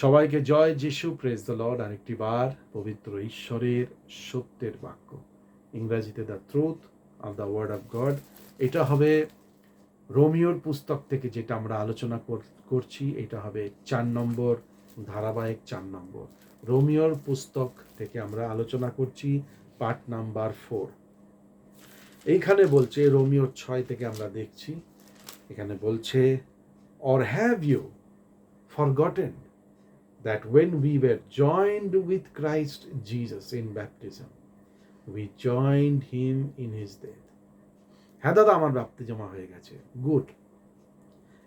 সবাইকে জয় যিশু praise the Lord আরেকটি বার পবিত্র ঈশ্বরের সত্যের বাক্য। ইংরাজিতে the truth of the word of God এটা হবে রোমিওর পুস্তক থেকে যেটা আমরা আলোচনা কর- করছি, এটা হবে চার নম্বর, ধারাবাহিক চার নম্বর। রোমিওর পুস্তক থেকে আমরা আলোচনা করছি পার্ট নাম্বার ফোর এইখানে বলছে রোমিওর ছয় থেকে আমরা দেখছি, এখানে বলছে or have you forgotten that when we were joined with Christ Jesus in baptism, we joined him in his death. হ্যাঁ দাদা আমার প্রাপ্তি জমা হয়ে গেছে। গুড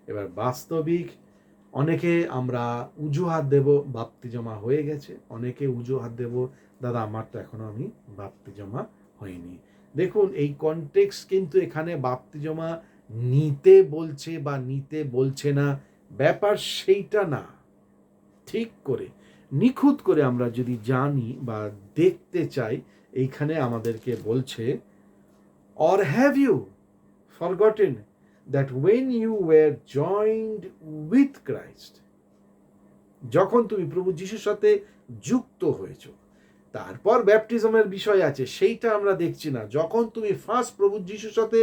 এবার বাস্তবিক অনেকে আমরা উজুহাত দেব বাপ্তি জমা হয়ে গেছে। অনেকে উজুহাত দেব দাদা আমার তো এখনও আমি বাপ্তি জমা হয়নি। দেখুন এই কনটেক্স কিন্তু এখানে বাপ্তি জমা নিতে বলছে বা নিতে বলছে না। ব্যাপার সেইটা না। ঠিক করে, নিখুঁত করে আমরা যদি জানি বা দেখতে চাই, এইখানে আমাদেরকে বলছে or have you forgotten that when you were joined with Christ যখন তুমি প্রভু যিশুর সাথে যুক্ত হয়েছ, তারপর ব্যাপটিজমের বিষয় আছে, সেইটা আমরা দেখছি না। যখন তুমি ফার্স্ট প্রভু যিশুর সাথে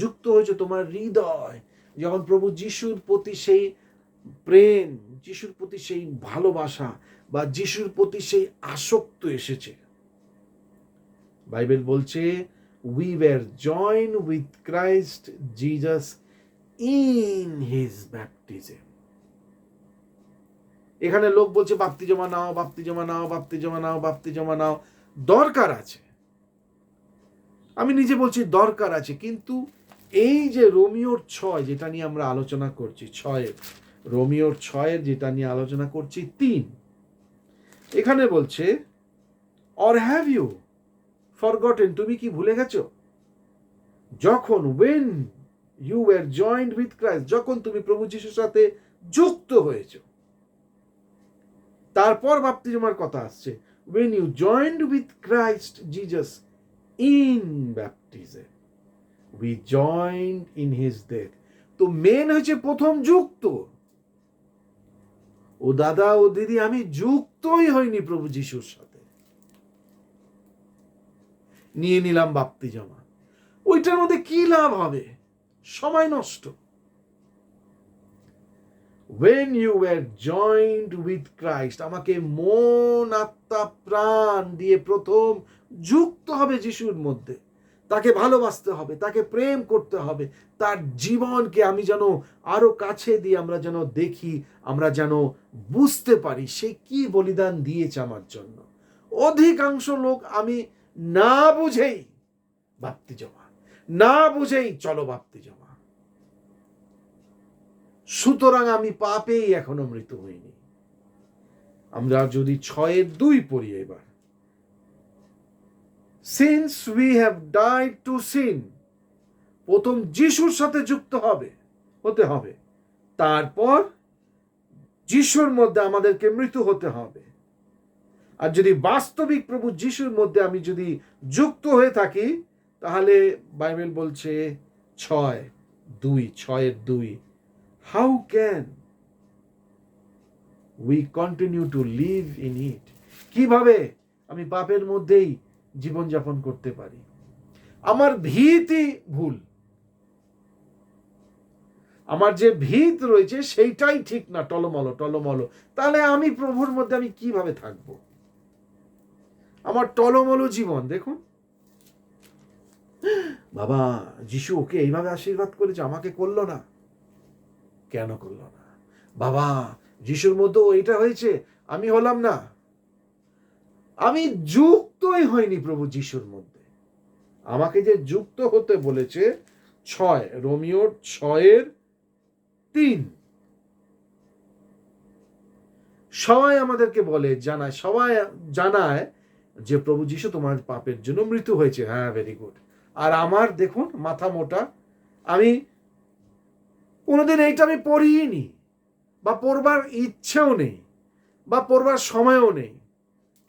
যুক্ত হয়েছো, তোমার হৃদয়, যখন প্রভু যিশুর প্রতি সেই প্রেম, যিশুর প্রতি সেই ভালোবাসা বা যিশুর প্রতি সেই আসক্ত এসেছে। বাইবেল বলছে we were join with Christ Jesus in his baptism এখানে লোক বলছে বাপ্তি জমা নাও বাপ্তি জমা নাও বাপ্তি জমা নাও বাপ্তি জমা নাও। দরকার আছে। আমি নিজে বলছি, দরকার আছে। কিন্তু এই যে রোমিওর ছয়, যেটা নিয়ে আমরা আলোচনা করছি, ছয়ের রোমিওর ছয়ের যেটা নিয়ে আলোচনা করছি, তিন। এখানে বলছে অর হ্যাভ ইউ ফরগটেন তুমি কি ভুলে গেছো? যখন when you were joined with Christ যখন তুমি প্রভু যিশুর সাথে যুক্ত হয়েছ। তারপর বাপ্তিজমার কথা আসছে when you joined with Christ Jesus in baptism we joined in his death তো মেন হয়েছে প্রথম যুক্ত। ও দাদা ও দিদি, আমি যুক্তই হইনি প্রভু যিশুর সাথে। নিয়ে নিলাম বাপ্তি জমা ওইটার মধ্যে কি লাভ হবে? সময় নষ্ট। When you were joined with Christ আমাকে মন, আত্মা, প্রাণ দিয়ে প্রথম যুক্ত হবে যিশুর মধ্যে। তাকে ভালোবাসতে হবে, তাকে প্রেম করতে হবে, তার জীবনকে আমি যেন আরও কাছে দিয়ে আমরা যেন দেখি, আমরা যেন বুঝতে পারি সে কি বলিদান দিয়েছে আমার জন্য। অধিকাংশ লোক আমি না বুঝেই বাপ্তি জমা না বুঝেই চলো বাপ্তি জমা সুতরাং আমি পাপেই এখনও মৃত হইনি। আমরা যদি ছয়ের দুই পড়ি এবার। Since we have died to sin প্রথম যিশুর সাথে যুক্ত হবে, হতে হবে। তারপর যিশুর মধ্যে আমাদেরকে মৃত্যু হতে হবে। আর যদি বাস্তবিক প্রভু যিশুর মধ্যে আমি যদি যুক্ত হয়ে থাকি, তাহলে বাইবেল বলছে ছয়, দুই, ছয়ের দুই। How can we continue to live in it কীভাবে আমি পাপের মধ্যেই জীবনযাপন করতে পারি। আমার ভীতি ভুল। আমার যে ভিত রয়েছে সেইটাই ঠিক না, টলমলো টলমলো। তাহলে আমি প্রভুর মধ্যে আমি কীভাবে থাকব? আমার টলমলো জীবন, দেখুন। বাবা, যিশু ওকে এইভাবে আশীর্বাদ করেছে, আমাকে করল না। কেন করল না? বাবা, যিশুর মধ্যে এইটা হয়েছে, আমি হলাম না। আমি যুক্তই হইনি প্রভু যিশুর মধ্যে। আমাকে যে যুক্ত হতে বলেছে, ছয় রোমিওর ছয়ের তিন। সবাই আমাদেরকে বলে, জানায়, সবাই জানায় যে প্রভু যিশু তোমার পাপের জন্য মৃত্যু হয়েছে। হ্যাঁ ভেরি গুড আর আমার, দেখুন, মাথা মোটা। আমি কোনোদিন এইটা আমি পড়িনি বা পড়বার ইচ্ছেও নেই, বা পড়বার সময়ও নেই।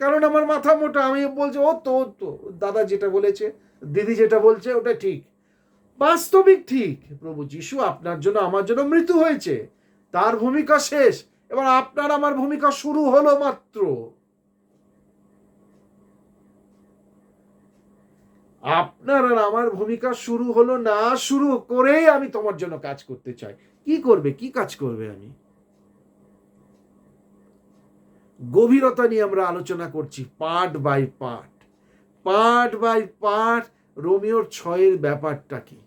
কারণ আমার মাথা মোটা, আমি বলছি, ও তো ও তো, দাদা যেটা বলেছে, দিদি যেটা বলছে, ওটা ঠিক। বাস্তবিক ঠিক, প্রভু যিশু আপনার জন্য, আমার জন্য মৃত্যু হয়েছে। তার ভূমিকা শেষ। এবার আপনার, আমার ভূমিকা শুরু হলো মাত্র। আপনার আর আমার ভূমিকা শুরু হলো না শুরু করেই আমি তোমার জন্য কাজ করতে চাই। কি করবে? কি কাজ করবে আমি? গভীরতা নিয়ে আমরা আলোচনা করছি part by part. Part by part রোমিওর ছয়ের ব্যাপারটা কি?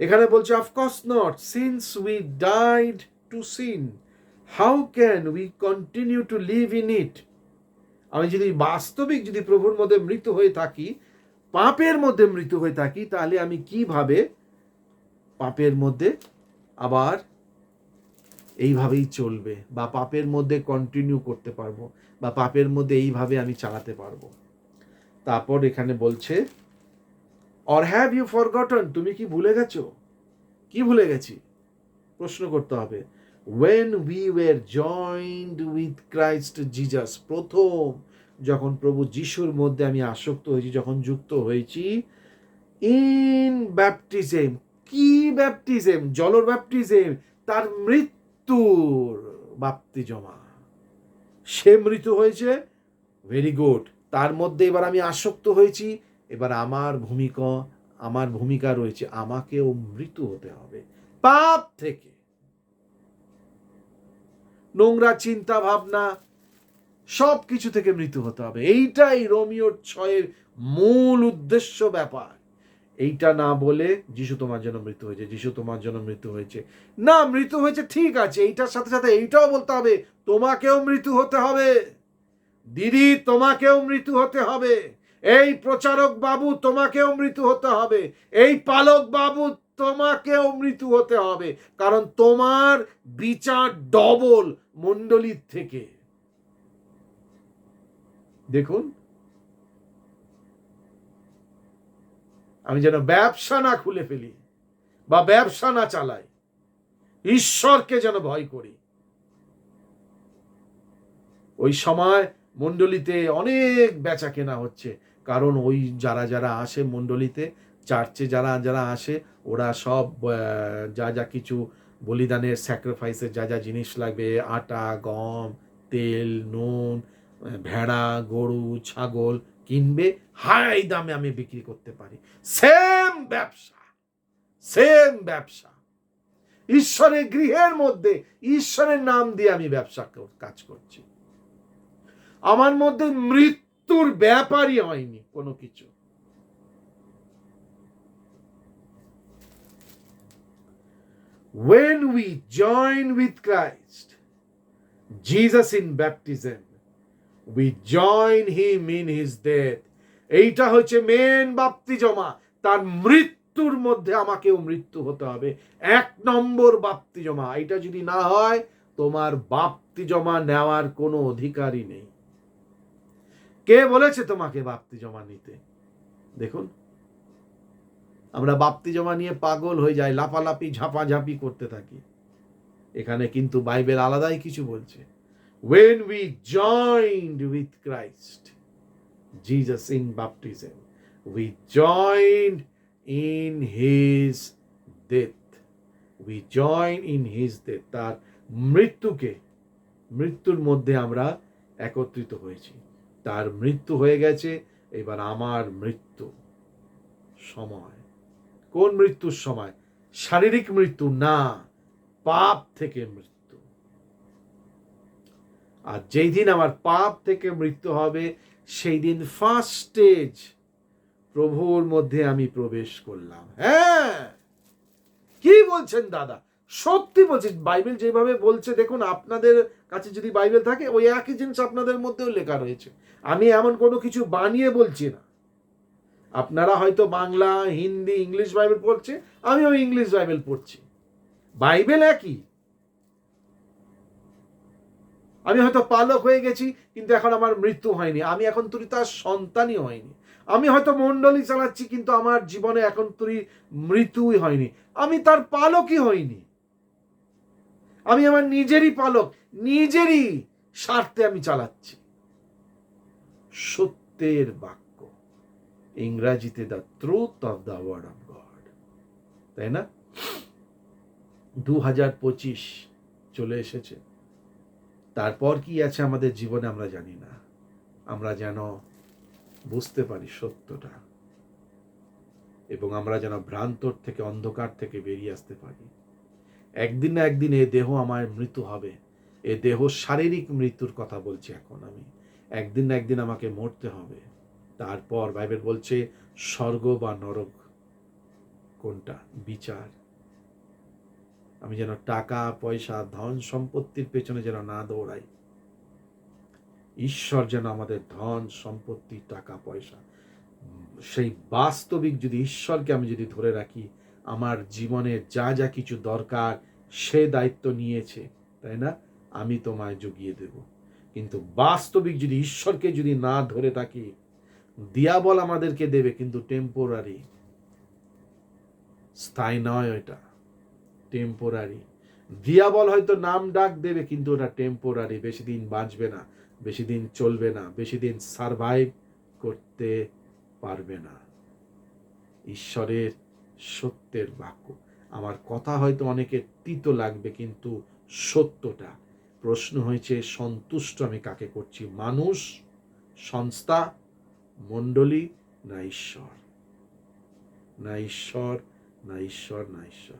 এখানে বলছে of course not since we died to sin how can we continue to live in it আমি যদি বাস্তবিক যদি প্রভুর মধ্যে মৃত হয়ে থাকি, পাপের মধ্যে মৃত হয়ে থাকি, তাহলে আমি কীভাবে পাপের মধ্যে আবার এইভাবেই চলবে বা পাপের মধ্যে কন্টিনিউ করতে পারব বা পাপের মধ্যে এইভাবে আমি চালাতে পারব। তারপর এখানে বলছে অর হ্যাভ ইউ ফরগটন তুমি কি ভুলে গেছো? কি ভুলে গেছি? প্রশ্ন করতে হবে when we were joined with Christ Jesus প্রথম যখন প্রভু যিশুর মধ্যে আমি আসক্ত হয়েছি, যখন যুক্ত হয়েছি ইন ব্যাপটিজম কি ব্যাপটিজম জলর ব্যাপটিজম তার মৃত্যুর বাপ্তি জমা। সে মৃত্যু হয়েছে? ভেরি গুড তার মধ্যে এবার আমি আসক্ত হয়েছি। এবার আমার ভূমিকা আমার ভূমিকা রয়েছে। আমাকেও মৃত্যু হতে হবে। পাপ থেকে। নোংরা চিন্তা ভাবনা সব কিছু থেকে মৃত্যু হতে হবে। এইটাই রোমিওর ছয়ের মূল উদ্দেশ্য ব্যাপার। এইটা না বলে যিশু তোমার জন্য মৃত্যু হয়েছে, যিশু তোমার জন্য মৃত্যু হয়েছে। না, মৃত্যু হয়েছে ঠিক আছে, এইটার সাথে সাথে এইটাও বলতে হবে, তোমাকেও মৃত্যু হতে হবে। দিদি, তোমাকেও মৃত্যু হতে হবে। এই প্রচারক বাবু, তোমাকেও মৃত্যু হতে হবে। এই পালক বাবু, তোমাকেও মৃত্যু হতে হবে। কারণ তোমার বিচার ডবল মণ্ডলীর থেকে। দেখুন আমি যেন ব্যবসা না খুলে ফেলি বা ব্যবসা না চালাই, ঈশ্বরকে যেন ভয় করি। ওই সময় মণ্ডলীতে অনেক বেচা কেনা হচ্ছে, কারণ ওই যারা যারা আসে মণ্ডলীতে, চার্চে যারা যারা আসে, ওরা সব যা যা কিছু বলিদানের স্যাক্রিফাইসের যা যা জিনিস লাগবে, আটা, গম, তেল, নুন, ভেড়া, গরু, ছাগল কিনবে হাই দামে আমি বিক্রি করতে পারি। সেম ব্যবসা সেম ব্যবসা। ঈশ্বরের গৃহের মধ্যে ঈশ্বরের নাম দিয়ে আমি ব্যবসা কাজ করছি। আমার মধ্যে মৃত্যুর ব্যাপারই হয়নি কোনো কিছু। When we join with Christ, Jesus in baptism, we join him in his death এইটা হচ্ছে মেন বাপ্তিজমা তার মৃত্যুর মধ্যে আমাকেও মৃত্যু হতে হবে। এক নম্বর বাপ্তিজমা এটা যদি না হয়, তোমার বাপ্তিজমা নেওয়ার কোনো অধিকারই নেই। কে বলেছে তোমাকে বাপ্তিজমা নিতে? দেখুন। আমরা বাপ্তি জমা নিয়ে পাগল হয়ে যাই, লাফালাফি, ঝাপাঝাপি করতে থাকি। এখানে কিন্তু বাইবেল আলাদাই কিছু বলছে। When we joined with Christ Jesus in baptism we joined in his death we join in his death তার মৃত্যুকে মৃত্যুর মধ্যে আমরা একত্রিত হয়েছি তার মৃত্যু হয়ে গেছে এবার আমার মৃত্যু সময় কোন মৃত্যুর সময় শারীরিক মৃত্যু না পাপ থেকে মৃত্যু আর যেই দিন আমার পাপ থেকে মৃত্যু হবে, সেই দিন ফার্স্ট স্টেজ প্রভুর মধ্যে আমি প্রবেশ করলাম। হ্যাঁ! কি বলছেন দাদা? সত্যি বলছি, বাইবেল যেভাবে বলছে, দেখুন, আপনাদের কাছে যদি বাইবেল থাকে, ওই একই জিনিস আপনাদের মধ্যেও লেখা রয়েছে। আমি এমন কোনো কিছু বানিয়ে বলছি না। আপনারা হয়তো বাংলা, হিন্দি, ইংলিশ বাইবেল পড়ছে, আমিও ইংলিশ বাইবেল পড়ছি। বাইবেল একই। আমি হয়তো পালক হয়ে গেছি, কিন্তু এখন আমার মৃত্যু হয়নি। আমি এখন তুই তার সন্তানই হয়নি। আমি হয়তো মণ্ডলী চালাচ্ছি, কিন্তু আমার জীবনে এখন তুই মৃত্যুই হয়নি। আমি তার পালকই হইনি। আমি আমার নিজেরই পালক, নিজেরই স্বার্থে আমি চালাচ্ছি। সত্যের বাক্য। ইংরাজিতে the truth of the word of God তাই না? দু হাজার পঁচিশ চলে এসেছে। তারপর কি আছে আমাদের জীবনে আমরা জানি না। আমরা যেন বুঝতে পারি সত্যটা এবং আমরা যেন ভ্রান্তর থেকে, অন্ধকার থেকে বেরিয়ে আসতে পারি। একদিন না একদিন এ দেহ আমার মৃত্যু হবে। এ দেহ শারীরিক মৃত্যুর কথা বলছি এখন আমি। একদিন না একদিন আমাকে মরতে হবে। তারপর বাইবেল বলছে, স্বর্গ বা নরক কোনটা? বিচার। আমি যেন টাকা, পয়সা, ধন সম্পত্তির পেছনে যেন না দৌড়াই। ঈশ্বর যেন আমাদের ধন, সম্পত্তি, টাকা, পয়সা, সেই বাস্তবিক যদি ঈশ্বরকে আমি যদি ধরে রাখি, আমার জীবনে যা যা কিছু দরকার সে দায়িত্ব নিয়েছে, তাই না? আমি তোমায় জুগিয়ে দেব। কিন্তু বাস্তবিক যদি ঈশ্বরকে যদি না ধরে থাকি, দিয়াবল আমাদেরকে দেবে কিন্তু টেম্পোরারি স্থায়ী নয় ওইটা। টেম্পোরারি দিয়াবল হয়তো নাম ডাক দেবে, কিন্তু ওটা টেম্পোরারি বেশি দিন বাঁচবে না বেশি দিন চলবে না বেশি দিন সারভাইভ করতে পারবে না। ঈশ্বরের সত্যের বাক্য। আমার কথা হয়তো অনেকের তিতো লাগবে, কিন্তু সত্যটা। প্রশ্ন হয়েছে, সন্তুষ্ট আমি কাকে করছি, মানুষ, সংস্থা, মণ্ডলী, না ঈশ্বর? না ঈশ্বর না ঈশ্বর না ঈশ্বর।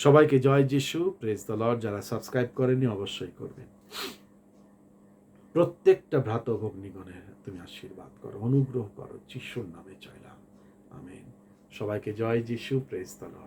সবাইকে জয় যিশু প্রেস দ্য যারা সাবস্ক্রাইব করেনি অবশ্যই করবেন প্রত্যেকটা ভ্রাত ভগ্নিগণের তুমি আশীর্বাদ করো, অনুগ্রহ করো, যিশুর নামে চাইলাম আমি সবাইকে জয় যিশু প্রেস দ্য লর্ড